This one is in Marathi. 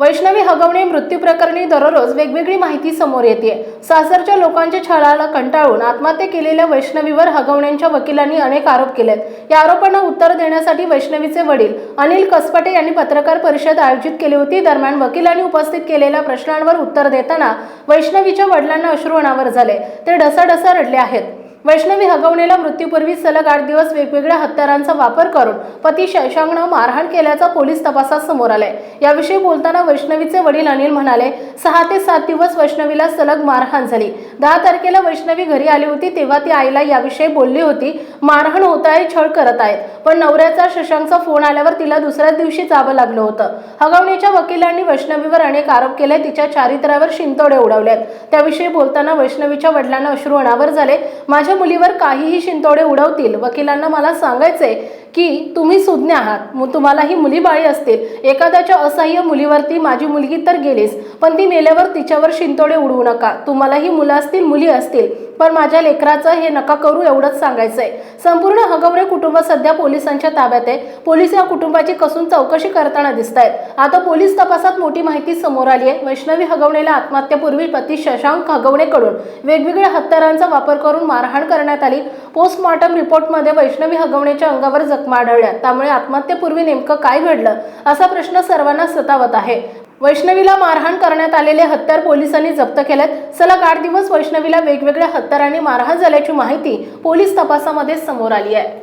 वैष्णवी हगवणे मृत्यू प्रकरणी दररोज वेगवेगळी माहिती समोर येते. सासरच्या लोकांच्या छळाला कंटाळून आत्महत्या केलेल्या वैष्णवीवर हगवण्यांच्या वकिलांनी अनेक आरोप केलेत. या आरोपांना उत्तर देण्यासाठी वैष्णवीचे वडील अनिल कसपटे यांनी पत्रकार परिषद आयोजित केली होती. दरम्यान वकिलांनी उपस्थित केलेल्या प्रश्नांवर उत्तर देताना वैष्णवीच्या वडिलांना अश्रू अनावर झाले. ते ढसाढसा रडले आहेत. वैष्णवी हगवणेला मृत्यूपूर्वी सलग आठ दिवस वेगवेगळ्या हत्यारांचा वापर करून पती शशांकनं मारहाण केल्याचा पोलीस तपासात समोर आलाय. याविषयी बोलताना वैष्णवीचे वडील अनिल म्हणाले सहा ते सात दिवस वैष्णवीला सलग मारहाण झाली. दहा तारखेला वैष्णवी घरी आली होती तेव्हा ती आईला याविषयी बोलली होती. मारहाण होत आहे छळ करत आहेत. पण नवऱ्याचा शशांकचा फोन आल्यावर तिला दुसऱ्याच दिवशी जावं लागलं होतं. हगवणीच्या वकिलांनी वैष्णवीवर अनेक आरोप केले तिच्या चारित्र्यावर शिंतोडे उडवलेत. त्याविषयी बोलताना वैष्णवीच्या वडिलांना अश्रू अनावर झाले. माझ्या मुलीवर काहीही शिंतोडे उडवतील. वकिलांना मला सांगायचे की तुम्ही सुज्ञ आहात. मग मुली बाळी असतील. एखाद्याच्या असह्य मुलीवरती माझी मुलगी तर गेलीस पण ती मेल्यावर तिच्यावर शिंतोडे उडवू नका. तुम्हालाही मुलं असतील मुली असतील. पण माझ्या लेकराचं हे नका करू एवढंच सांगायचंय. संपूर्ण हगवणे कुटुंब सध्या पोलिसांच्या ताब्यात आहे. पोलीस या कुटुंबाची कसून चौकशी करताना दिसत आहेत आता पोलीस तपासात मोठी माहिती समोर आली आहे. वैष्णवी हगवणेला आत्महत्यापूर्वी पती शशांक हगवणेकडून वेगवेगळ्या हत्यारांचा वापर करून मारहाण करण्यात आली. पोस्टमॉर्टम रिपोर्टमध्ये वैष्णवी हगवणेच्या अंगावर जखमा आढळल्या. त्यामुळे आत्महत्येपूर्वी नेमकं काय घडलं असा प्रश्न सर्वांना सतावत आहे. वैष्णवीला मारहाण करण्यात आलेले हत्यार पोलिसांनी जप्त केलेत सलग आठ दिवस वैष्णवीला वेगवेगळ्या हत्यारांनी मारहाण झाल्याची माहिती पोलीस तपासामध्ये समोर आली आहे.